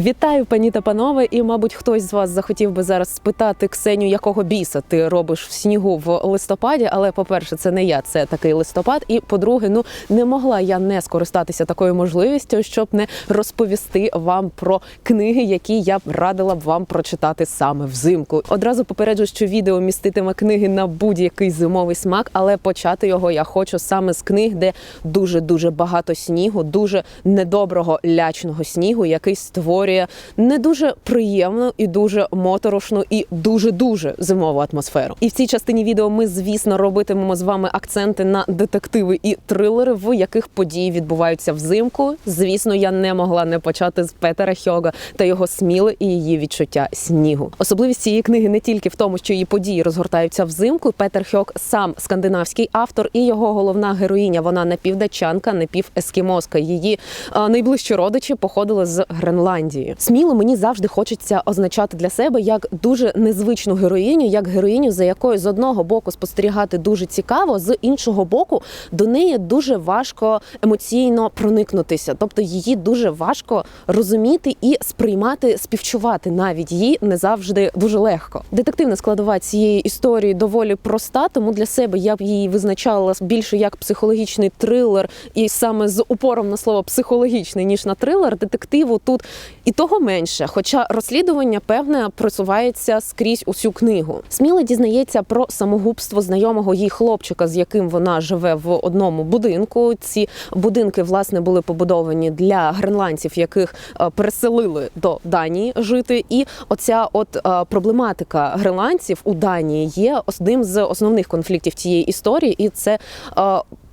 Вітаю, пані та панове, і мабуть, хтось з вас захотів би зараз спитати Ксеню, якого біса ти робиш в снігу в листопаді. Але по-перше, це не я, це такий листопад. І по-друге, ну не могла я не скористатися такою можливістю, щоб не розповісти вам про книги, які я б радила б вам прочитати саме взимку. Одразу попереджу, що відео міститиме книги на будь-який зимовий смак, але почати його я хочу саме з книг, де дуже дуже багато снігу, дуже недоброго лячного снігу, який створює не дуже приємну і дуже моторошну і дуже дуже зимову атмосферу. І в цій частині відео ми, звісно, робитимемо з вами акценти на детективи і трилери, в яких події відбуваються взимку. Звісно, я не могла не почати з Петера Хьога та його сміли і її відчуття снігу. Особливість цієї книги не тільки в тому, що її події розгортаються взимку. Петер Хьог сам скандинавський автор, і його головна героїня. Вона напівдатчанка, напівескімоска. Її а, найближчі родичі походили з Гренландії. Сміло мені завжди хочеться означати для себе як дуже незвичну героїню, як героїню, за якою з одного боку спостерігати дуже цікаво, з іншого боку до неї дуже важко емоційно проникнутися. Тобто її дуже важко розуміти і сприймати, співчувати навіть її не завжди дуже легко. Детективна складова цієї історії доволі проста, тому для себе я б її визначала більше як психологічний трилер, і саме з упором на слово психологічний ніж на трилер. Детективу тут і того менше. Хоча розслідування певне просувається скрізь усю книгу. Сміло дізнається про самогубство знайомого їй хлопчика, з яким вона живе в одному будинку. Ці будинки власне були побудовані для гренландців, яких е, переселили до Данії жити. І оця от е, проблематика гренландців у Данії є одним з основних конфліктів цієї історії, і це.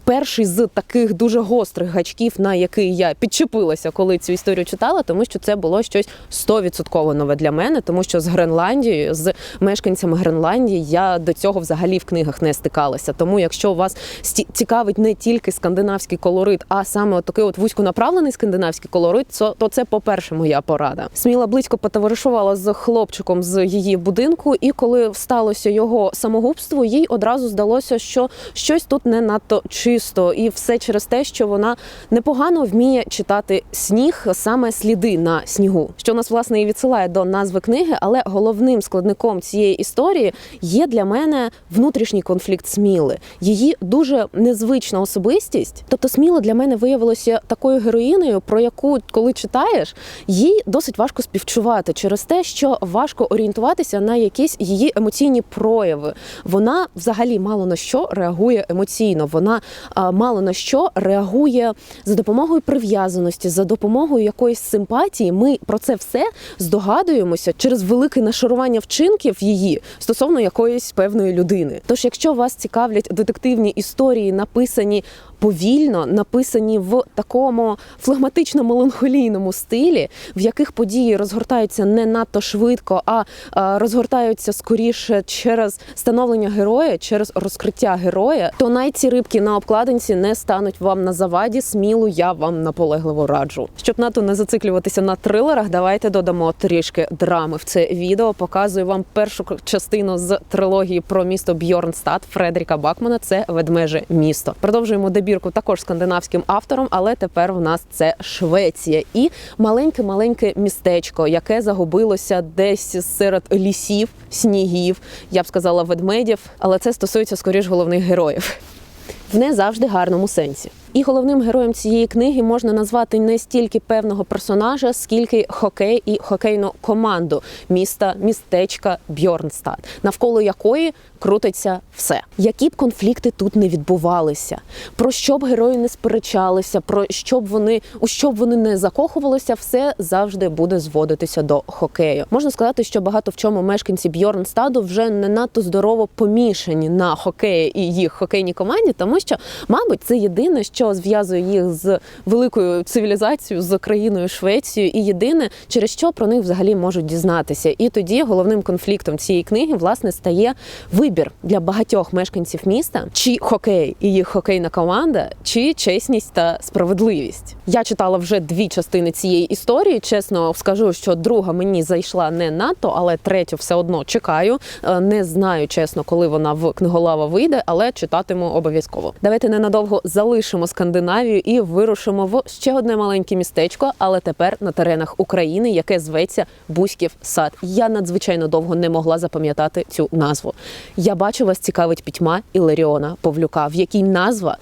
Перший з таких дуже гострих гачків, на який я підчепилася, коли цю історію читала, тому що це було щось 100% нове для мене, тому що з Гренландією, з мешканцями Гренландії я до цього взагалі в книгах не стикалася. Тому, якщо вас цікавить не тільки скандинавський колорит, а саме такий от вузьконаправлений скандинавський колорит, то, це, по-перше, моя порада. Сміла близько потоваришувала з хлопчиком з її будинку, і коли сталося його самогубство, їй одразу здалося, що щось тут не надто чисто, і все через те, що вона непогано вміє читати сніг, саме сліди на снігу, що нас власне і відсилає до назви книги. Але головним складником цієї історії є для мене внутрішній конфлікт Сміли. Її дуже незвична особистість. Тобто, Сміла для мене виявилося такою героїною, про яку, коли читаєш, їй досить важко співчувати через те, що важко орієнтуватися на якісь її емоційні прояви. Вона взагалі мало на що реагує емоційно. Вона мало на що реагує за допомогою прив'язаності, за допомогою якоїсь симпатії. Ми про це все здогадуємося через велике нашарування вчинків її стосовно якоїсь певної людини. Тож, якщо вас цікавлять детективні історії, написані повільно, написані в такому флегматично-меланхолійному стилі, в яких події розгортаються не надто швидко, а а, розгортаються скоріше через становлення героя, через розкриття героя, то навіть ці рибки на обкладинці не стануть вам на заваді. Сміло я вам наполегливо раджу. Щоб надто не зациклюватися на трилерах, давайте додамо трішки драми в це відео. Показую вам першу частину з трилогії про місто Бьорнстад Фредеріка Бакмана. Це ведмеже місто. Продовжуємо добірку також скандинавським автором, але тепер в нас це Швеція і маленьке-маленьке містечко, яке загубилося десь серед лісів, снігів, я б сказала, ведмедів, але це стосується скоріш головних героїв. В не завжди гарному сенсі. І головним героєм цієї книги можна назвати не стільки певного персонажа, скільки хокей і хокейну команду міста, містечка Бьорнстад, навколо якої крутиться все. Які б конфлікти тут не відбувалися, про що б герої не сперечалися, про що б вони у що б вони не закохувалися, все завжди буде зводитися до хокею. Можна сказати, що багато в чому мешканці Бьорнстаду вже не надто здорово помішані на хокеї і їх хокейній команді, тому що, мабуть, це єдине, що зв'язує їх з великою цивілізацією, з країною Швецією, і єдине, через що про них взагалі можуть дізнатися. І тоді головним конфліктом цієї книги власне стає вибір для багатьох мешканців міста: чи хокей і їх хокейна команда, чи чесність та справедливість. Я читала вже дві частини цієї історії. Чесно скажу, що друга мені зайшла не надто, але третю все одно чекаю. Е, Не знаю чесно, коли вона в книголава вийде, але читатиму обов'язково. Давайте ненадовго залишимо Скандинавію і вирушимо в ще одне маленьке містечко, але тепер на теренах України, яке зветься Бузьків сад. Я надзвичайно довго не могла запам'ятати цю назву. Я бачу, вас цікавить пітьма Іларіона Павлюка, в якій назва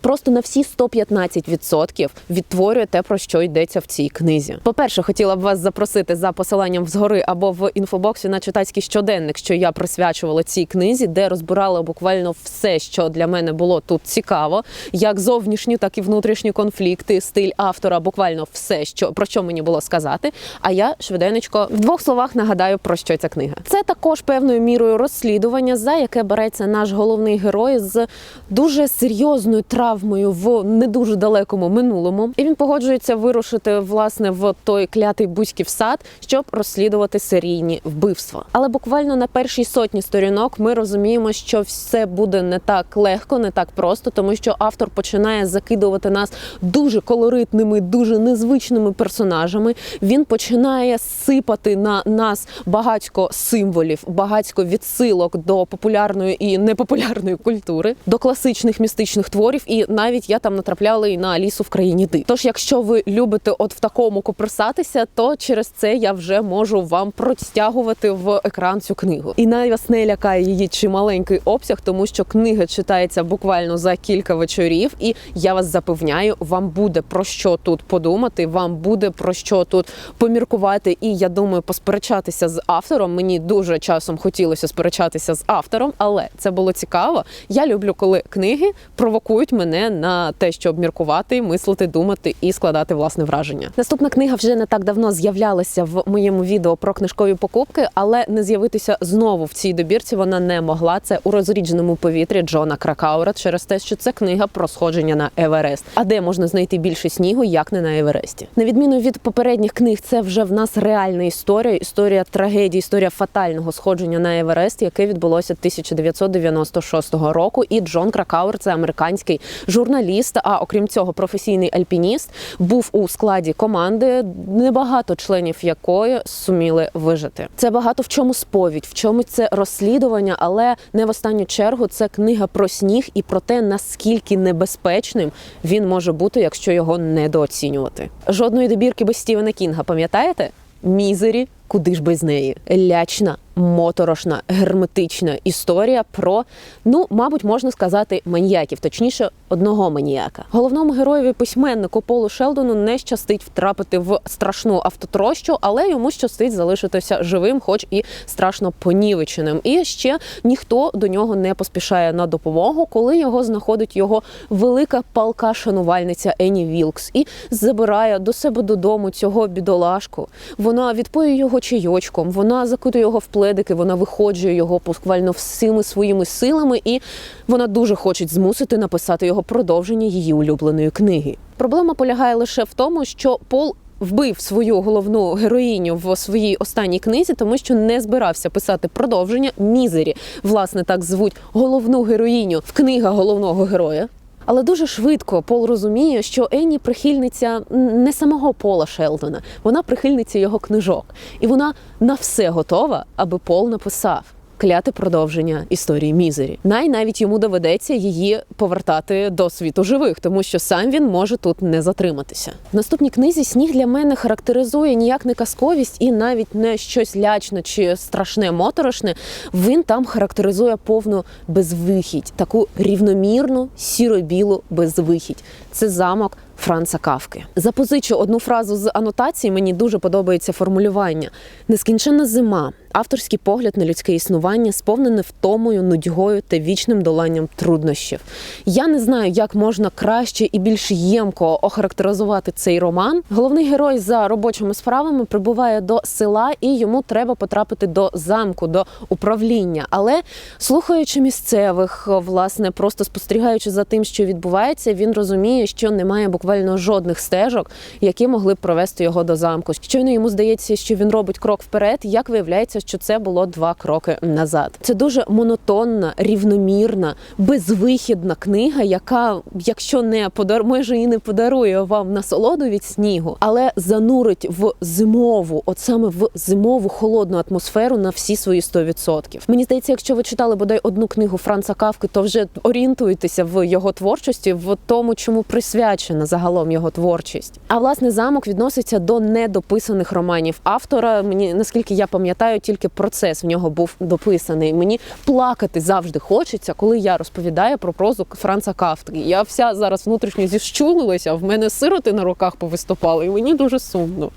просто на всі 115% відтворює те, про що йдеться в цій книзі. По-перше, хотіла б вас запросити за посиланням згори або в інфобоксі на читацький щоденник, що я присвячувала цій книзі, де розбирала буквально все, що для мене було тут цікаво, як зовнішні, так і внутрішні конфлікти, стиль автора, буквально все, що про що мені було сказати. А я швиденечко в двох словах нагадаю про що ця книга. Це також певною мірою розслідування, за яке береться наш головний герой з дуже серйозною травмою в не дуже далекому минулому. І він погоджується вирушити власне в той клятий бузьків сад, щоб розслідувати серійні вбивства. Але буквально на першій сотні сторінок ми розуміємо, що все буде не так легко, не так просто, тому що автор починає закидувати нас дуже колоритними, дуже незвичними персонажами. Він починає сипати на нас багатько символів, багатько відсилок до популярної і непопулярної культури, до класичних містичних творів. І навіть я там натрапляла і на Алісу в країні див. Тож, якщо ви любите от в такому коперсатися, то через це я вже можу вам простягувати в екран цю книгу. І навіть не лякає її чималенький обсяг, тому що книга читається буквально за кілька вечорів, і я вас запевняю, вам буде про що тут подумати, вам буде про що тут поміркувати. І я думаю, посперечатися з автором. Мені дуже часом хотілося сперечатися з автором, але це було цікаво. Я люблю, коли книги провокують мене на те, щоб міркувати, мислити, думати і складати власне враження. Наступна книга вже не так давно з'являлася в моєму відео про книжкові покупки, але не з'явитися знову в цій добірці вона не могла. Це у розрідженому повітрі Джона Кракаура через те, що це книга про сходження на Еверест. А де можна знайти більше снігу, як не на Евересті? На відміну від попередніх книг, це вже в нас реальна історія, історія трагедії, історія фатального сходження на Еверест, яке відбулося 1996 року. І Джон Кракауер це американський журналіст. А окрім цього, професійний альпініст був у складі команди, небагато членів якої суміли вижити. Це багато в чому сповідь, в чому це розслідування, але не в останню чергу це книга про сніг і про те, наскільки небезпечним він може бути, якщо його недооцінювати. Жодної добірки без Стівена Кінга, пам'ятаєте? Мізері, куди ж без неї? Лячна, моторошна, герметична історія про, ну, мабуть, можна сказати, маніяків, точніше, одного маніяка. Головному героєві письменнику Полу Шелдону не щастить втрапити в страшну автотрощу, але йому щастить залишитися живим, хоч і страшно понівеченим. І ще ніхто до нього не поспішає на допомогу, коли його знаходить його велика палка шанувальниця Ені Вілкс і забирає до себе додому цього бідолашку. Вона відпоює його чайочком, вона закутує його в пледики, вона виходжує його буквально всіми своїми силами, і вона дуже хоче змусити написати його продовження її улюбленої книги. Проблема полягає лише в тому, що Пол. Вбив свою головну героїню в своїй останній книзі, тому що не збирався писати продовження Мізері. Власне, так звуть головну героїню в книга головного героя. Але дуже швидко Пол розуміє, що Енні прихильниця не самого Пола Шелдона, вона прихильниця його книжок, і вона на все готова, аби Пол написав. Кляте продовження історії Мізері. Най навіть йому доведеться її повертати до світу живих, тому що сам він може тут не затриматися. В наступній книзі сніг для мене характеризує ніяк не казковість і навіть не щось лячне чи страшне моторошне. Він там характеризує повну безвихідь, таку рівномірну сіро-білу безвихідь. Це замок. Франца Кавки запозичу одну фразу з анотації. Мені дуже подобається формулювання: нескінченна зима, авторський погляд на людське існування, сповнене втомою, нудьгою та вічним доланням труднощів. Я не знаю, як можна краще і більш ємко охарактеризувати цей роман. Головний герой за робочими справами прибуває до села, і йому треба потрапити до замку, до управління. Але слухаючи місцевих, власне, просто спостерігаючи за тим, що відбувається, він розуміє, що немає буквально буквально жодних стежок, які могли б провести його до замку. Щойно йому здається, що він робить крок вперед. Як виявляється, що це було два кроки назад. Це дуже монотонна, рівномірна, безвихідна книга, яка, якщо не подар, може і не подарує вам насолоду від снігу, але занурить в зимову, от саме в зимову холодну атмосферу на всі свої 100%. Мені здається, якщо ви читали бодай одну книгу Франца Кавки, то вже орієнтуєтеся в його творчості, в тому, чому присвячена загалом його творчість. А власне замок відноситься до недописаних романів автора. Мені наскільки я пам'ятаю, тільки процес в нього був дописаний. Мені плакати завжди хочеться, коли я розповідаю про прозу Франца Кавки. Я вся зараз внутрішньо зіщулилася, в мене сироти на руках повиступали, і мені дуже сумно.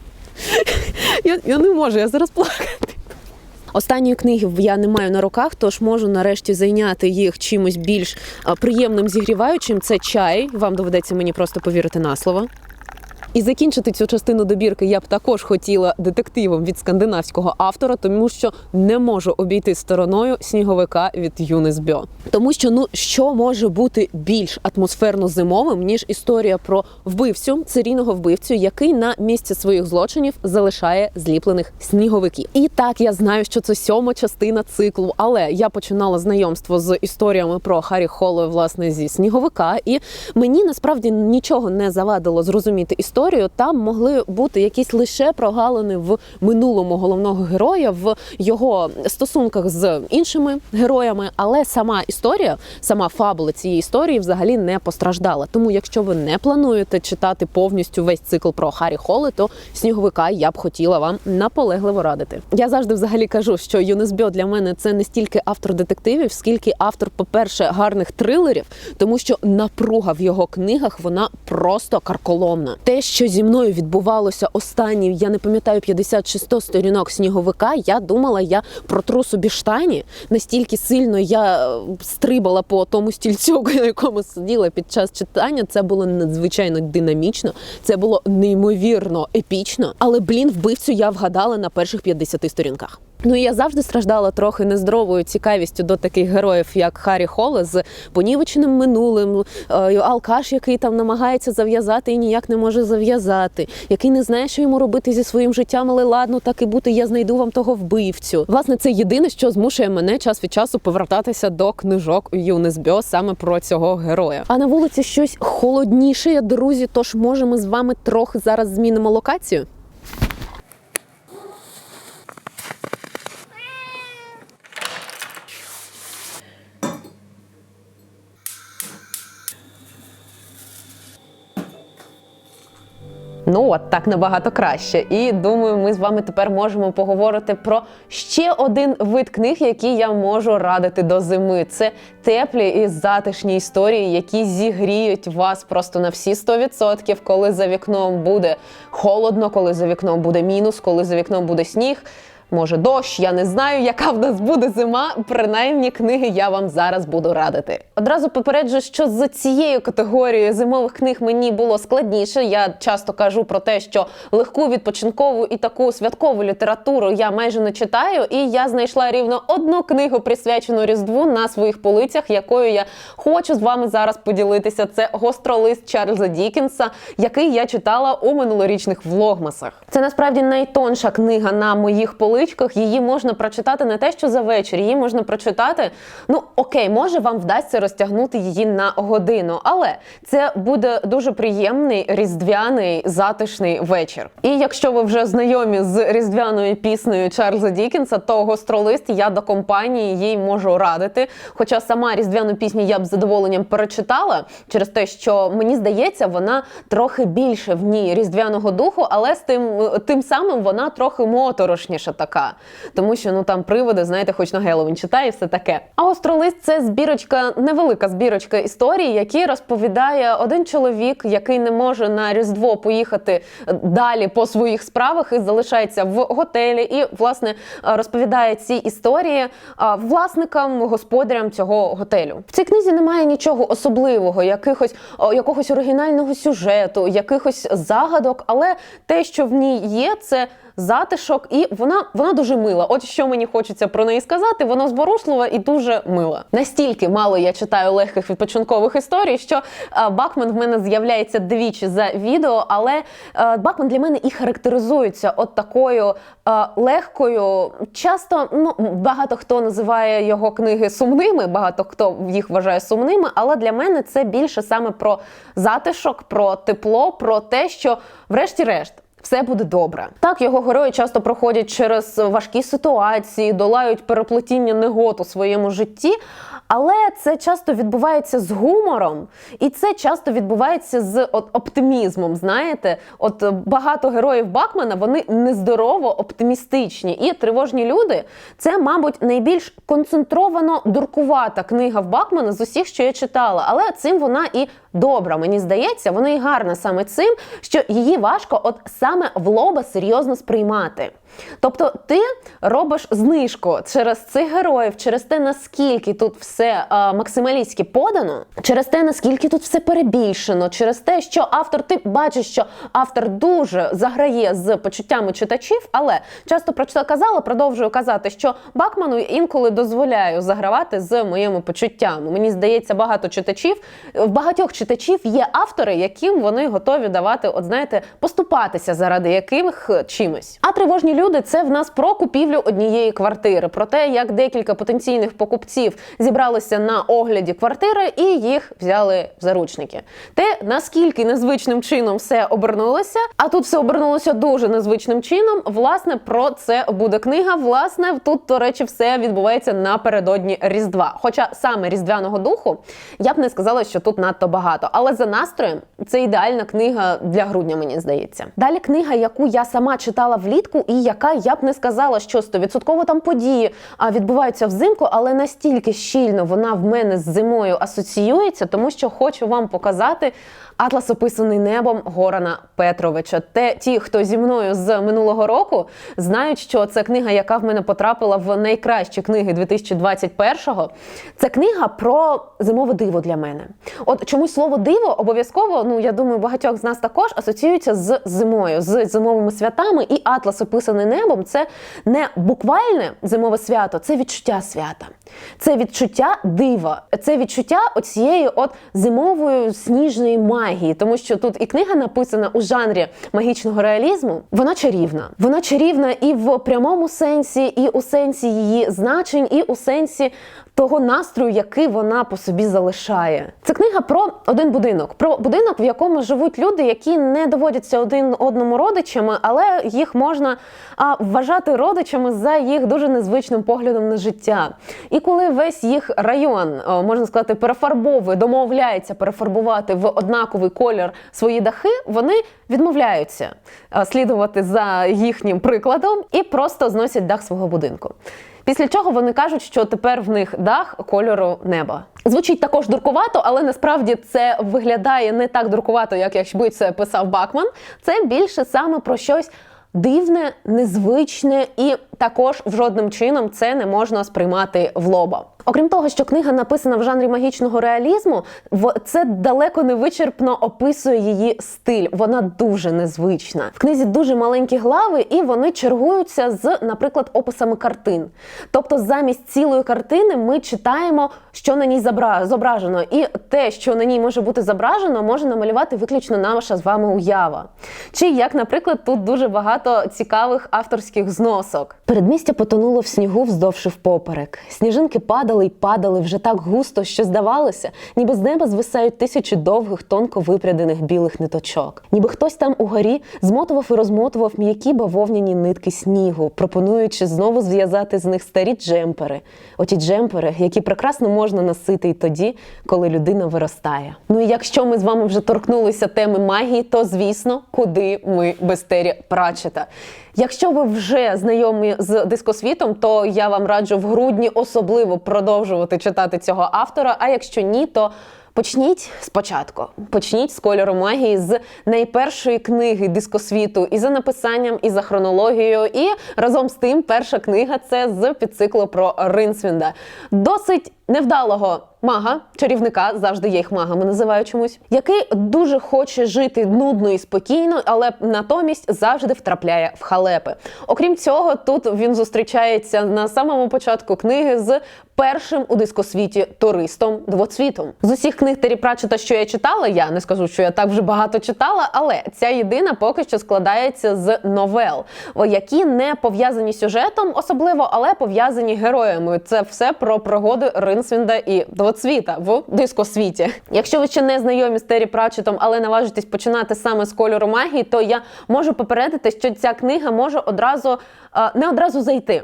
Я, я не можу, я зараз плакати. Останньої книги я не маю на руках, тож можу нарешті зайняти їх чимось більш приємним зігріваючим. Це чай. Вам доведеться мені просто повірити на слово. І закінчити цю частину добірки я б також хотіла детективом від скандинавського автора, тому що не можу обійти стороною сніговика від Юнис Бьо. Тому що ну що може бути більш атмосферно зимовим ніж історія про вбивцю, серійного вбивцю, який на місці своїх злочинів залишає зліплених сніговиків. І так я знаю, що це сьома частина циклу, але я починала знайомство з історіями про Харі Холло, власне, зі сніговика, і мені насправді нічого не завадило зрозуміти історію. Там могли бути якісь лише прогалини в минулому головного героя, в його стосунках з іншими героями, але сама історія, сама фабула цієї історії взагалі не постраждала. Тому, якщо ви не плануєте читати повністю весь цикл про Харі Холли, то сніговика я б хотіла вам наполегливо радити. Я завжди взагалі кажу, що Юнес Бьо для мене це не стільки автор детективів, скільки автор, по-перше, гарних трилерів, тому що напруга в його книгах вона просто карколомна. Те, що зі мною відбувалося останні, я не пам'ятаю 56 сторінок сніговика. Я думала, я протру собі штані. Настільки сильно я е, стрибала по тому стільцю, на якому сиділа під час читання. Це було надзвичайно динамічно, це було неймовірно епічно. Але блін, вбивцю я вгадала на перших 50 сторінках. Ну і я завжди страждала трохи нездоровою цікавістю до таких героїв, як Харі Холе з понівеченим минулим, е, алкаш, який там намагається зав'язати і ніяк не може зав'язати, який не знає, що йому робити зі своїм життям, але ладно, так і бути, я знайду вам того вбивцю. Власне, це єдине, що змушує мене час від часу повертатися до книжок Юнес Бьо саме про цього героя. А на вулиці щось холодніше, друзі. Тож може ми з вами трохи зараз змінимо локацію. Ну от так набагато краще. І думаю, ми з вами тепер можемо поговорити про ще один вид книг, які я можу радити до зими. Це теплі і затишні історії, які зігріють вас просто на всі 100%, коли за вікном буде холодно, коли за вікном буде мінус, коли за вікном буде сніг. Може, дощ, я не знаю, яка в нас буде зима. Принаймні, книги я вам зараз буду радити. Одразу попереджу, що з цією категорією зимових книг мені було складніше. Я часто кажу про те, що легку відпочинкову і таку святкову літературу я майже не читаю. І я знайшла рівно одну книгу, присвячену Різдву на своїх полицях, якою я хочу з вами зараз поділитися. Це гостролист Чарльза Дікінса, який я читала у минулорічних влогмасах. Це насправді найтонша книга на моїх полицях поличках її можна прочитати не те, що за вечір, її можна прочитати. Ну окей, може вам вдасться розтягнути її на годину, але це буде дуже приємний різдвяний затишний вечір. І якщо ви вже знайомі з різдвяною піснею Чарльза Дікінса, то гостролист я до компанії їй можу радити. Хоча сама різдвяну пісню я б задоволенням перечитала через те, що мені здається, вона трохи більше в ній різдвяного духу, але з тим тим самим вона трохи моторошніша така. Тому що ну там приводи, знаєте, хоч на Геловін читає все таке. А остролист це збірочка, невелика збірочка історій, які розповідає один чоловік, який не може на Різдво поїхати далі по своїх справах і залишається в готелі, і власне розповідає ці історії власникам, господарям цього готелю. В цій книзі немає нічого особливого, якихось якогось оригінального сюжету, якихось загадок, але те, що в ній є, це затишок, і вона вона дуже мила. От що мені хочеться про неї сказати, вона зворушлива і дуже мила. Настільки мало я читаю легких відпочинкових історій, що е, Бакман в мене з'являється двічі за відео, але е, Бакман для мене і характеризується от такою е, легкою. Часто ну багато хто називає його книги сумними, багато хто їх вважає сумними, але для мене це більше саме про затишок, про тепло, про те, що врешті-решт. Все буде добре. Так його герої часто проходять через важкі ситуації, долають переплетіння негод у своєму житті, але це часто відбувається з гумором, і це часто відбувається з от, оптимізмом. Знаєте, от багато героїв Бакмана вони нездорово оптимістичні. І тривожні люди це, мабуть, найбільш концентровано дуркувата книга в Бакмана з усіх, що я читала. Але цим вона і добра. Мені здається, вона і гарна саме цим, що її важко, от саме в лоба серйозно сприймати. Тобто ти робиш знижку через цих героїв, через те, наскільки тут все а, максималістськи подано, через те, наскільки тут все перебільшено, через те, що автор, ти бачиш, що автор дуже заграє з почуттями читачів, але часто про казала, продовжую казати, що Бакману інколи дозволяю загравати з моїми почуттями. Мені здається, багато читачів, в багатьох читачів є автори, яким вони готові давати, от знаєте, поступатися заради яких чимось. А тривожні люди це в нас про купівлю однієї квартири, про те, як декілька потенційних покупців зібралися на огляді квартири і їх взяли в заручники. Те наскільки незвичним чином все обернулося, а тут все обернулося дуже незвичним чином. Власне, про це буде книга. Власне, тут, до речі, все відбувається напередодні Різдва. Хоча саме різдвяного духу я б не сказала, що тут надто багато. Але за настроєм це ідеальна книга для грудня, мені здається. Далі книга, яку я сама читала влітку, і яка я б не сказала, що стовідсотково там події відбуваються взимку, але настільки щільно вона в мене з зимою асоціюється, тому що хочу вам показати. Атлас описаний небом Горана Петровича. Те, ті, хто зі мною з минулого року, знають, що це книга, яка в мене потрапила в найкращі книги 2021-го. Це книга про зимове диво для мене. От чомусь слово диво обов'язково, ну я думаю, багатьох з нас також асоціюється з зимою, з зимовими святами. І Атлас описаний небом це не буквальне зимове свято, це відчуття свята, це відчуття дива, це відчуття оцієї от зимової сніжної магії, тому що тут і книга написана у жанрі магічного реалізму. Вона чарівна. Вона чарівна і в прямому сенсі, і у сенсі її значень, і у сенсі того настрою, який вона по собі залишає. Це книга про один будинок, про будинок, в якому живуть люди, які не доводяться один одному родичами, але їх можна а, вважати родичами за їх дуже незвичним поглядом на життя. І коли весь їх район, можна сказати, перефарбовує, домовляється перефарбувати в однаковий колір свої дахи, вони відмовляються слідувати за їхнім прикладом і просто зносять дах свого будинку. Після чого вони кажуть, що тепер в них дах кольору неба. Звучить також дуркувато, але насправді це виглядає не так дуркувато, як якби це писав Бакман. Це більше саме про щось дивне, незвичне і також в жодним чином це не можна сприймати в лоба. Окрім того, що книга написана в жанрі магічного реалізму, це далеко не вичерпно описує її стиль. Вона дуже незвична. В книзі дуже маленькі глави, і вони чергуються з, наприклад, описами картин. Тобто, замість цілої картини ми читаємо, що на ній зображено, і те, що на ній може бути зображено, може намалювати виключно наша з вами уява. Чи як, наприклад, тут дуже багато цікавих авторських зносок. Передмістя потонуло в снігу вздовж і впоперек. Сніжинки падали й падали вже так густо, що здавалося, ніби з неба звисають тисячі довгих, тонко випрядених білих ниточок. Ніби хтось там угорі змотував і розмотував м'які бавовняні нитки снігу, пропонуючи знову зв'язати з них старі джемпери. Оті джемпери, які прекрасно можна носити й тоді, коли людина виростає. Ну і якщо ми з вами вже торкнулися теми магії, то звісно, куди ми без Тері Пратчета. Якщо ви вже знайомі з дискосвітом, то я вам раджу в грудні особливо продовжувати читати цього автора. А якщо ні, то Почніть спочатку, почніть з кольору магії з найпершої книги дискосвіту і за написанням, і за хронологією. І разом з тим, перша книга це з підциклу про Ринсвінда. Досить невдалого мага, чарівника, завжди я їх магами називаю чомусь, який дуже хоче жити нудно і спокійно, але натомість завжди втрапляє в халепи. Окрім цього, тут він зустрічається на самому початку книги з першим у дискосвіті туристом двоцвітом. З усіх книг Террі Пратчета, що я читала, я не скажу, що я так вже багато читала, але ця єдина поки що складається з новел, які не пов'язані сюжетом особливо, але пов'язані героями. Це все про пригоди Ринсвінда і двоцвіта в дискосвіті. Якщо ви ще не знайомі з Террі Пратчетом, але наважитесь починати саме з кольору магії, то я можу попередити, що ця книга може одразу е, не одразу зайти.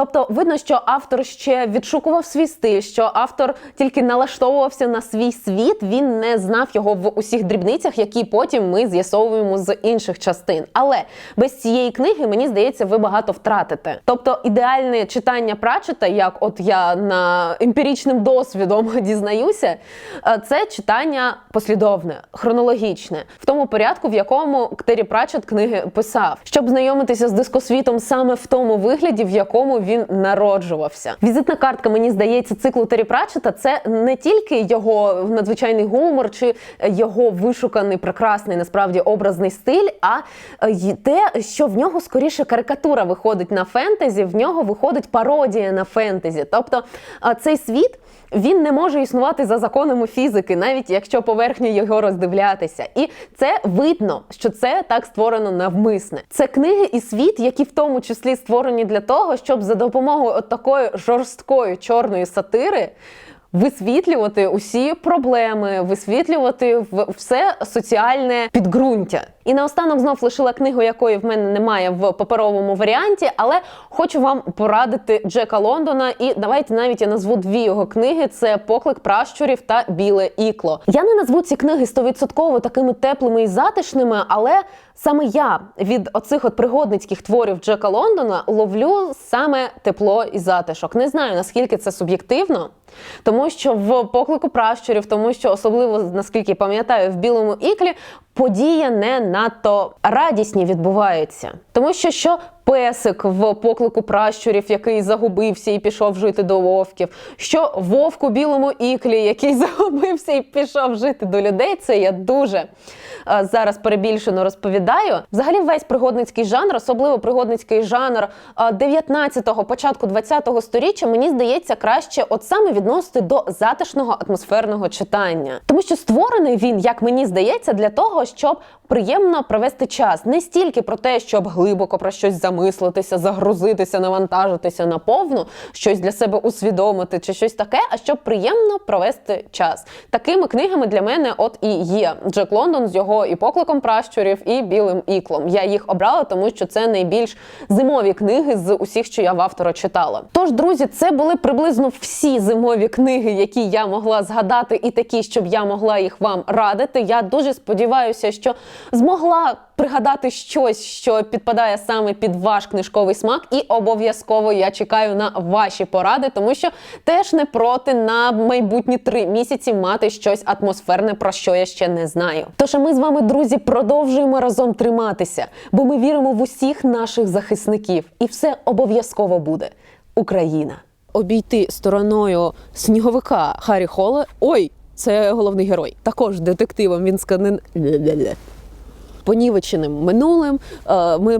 Тобто видно, що автор ще відшукував свій стиль, що автор тільки налаштовувався на свій світ, він не знав його в усіх дрібницях, які потім ми з'ясовуємо з інших частин. Але без цієї книги, мені здається, ви багато втратите. Тобто ідеальне читання Пратчета, як от я на емпіричним досвідом дізнаюся, е, це читання послідовне, хронологічне, в тому порядку, в якому Террі Пратчет книги писав, щоб знайомитися з дискосвітом саме в тому вигляді, в якому він народжувався. Візитна картка, мені здається, циклу Террі Пратчета це не тільки його надзвичайний гумор чи його вишуканий, прекрасний насправді образний стиль, а те, що в нього скоріше карикатура виходить на фентезі, в нього виходить пародія на фентезі. Тобто цей світ. Він не може існувати за законами фізики, навіть якщо поверхню його роздивлятися. І це видно, що це так створено навмисне. Це книги і світ, які в тому числі створені для того, щоб за допомогою от такої жорсткої чорної сатири. Висвітлювати усі проблеми, висвітлювати все соціальне підґрунтя. І наостанок знов лишила книгу, якої в мене немає в паперовому варіанті, але хочу вам порадити Джека Лондона. І давайте навіть я назву дві його книги: це Поклик пращурів та Біле ікло. Я не назву ці книги стовідсотково такими теплими і затишними, але саме я від оцих от пригодницьких творів Джека Лондона ловлю саме тепло і затишок. Не знаю наскільки це суб'єктивно. Тому що в поклику пращурів, тому що особливо наскільки пам'ятаю, в білому іклі події не надто радісні відбуваються. Тому що що песик в поклику пращурів, який загубився і пішов жити до вовків, що вовк у білому іклі, який загубився і пішов жити до людей, це я дуже е, зараз перебільшено розповідаю. Взагалі, весь пригодницький жанр, особливо пригодницький жанр е, 19-го, початку 20-го сторіччя, мені здається, краще от саме відносити до затишного атмосферного читання, тому що створений він, як мені здається, для того, щоб приємно провести час, не стільки про те, щоб глибоко про щось замислитися, загрузитися, навантажитися наповну, щось для себе усвідомити чи щось таке, а щоб приємно провести час. Такими книгами для мене от і є Джек Лондон з його і покликом пращурів, і білим іклом. Я їх обрала, тому що це найбільш зимові книги з усіх, що я в автора читала. Тож, друзі, це були приблизно всі зимові книги, які я могла згадати, і такі, щоб я могла їх вам радити. Я дуже сподіваюся, що змогла пригадати щось, що підпадає саме під ваш книжковий смак, і обов'язково я чекаю на ваші поради, тому що теж не проти на майбутні три місяці мати щось атмосферне, про що я ще не знаю. Тож ми з вами, друзі, продовжуємо разом триматися, бо ми віримо в усіх наших захисників, і все обов'язково буде. Україна. Обійти стороною сніговика Харі Хола. Ой, це головний герой. Також детективом він сканен понівеченим минулим. Е, ми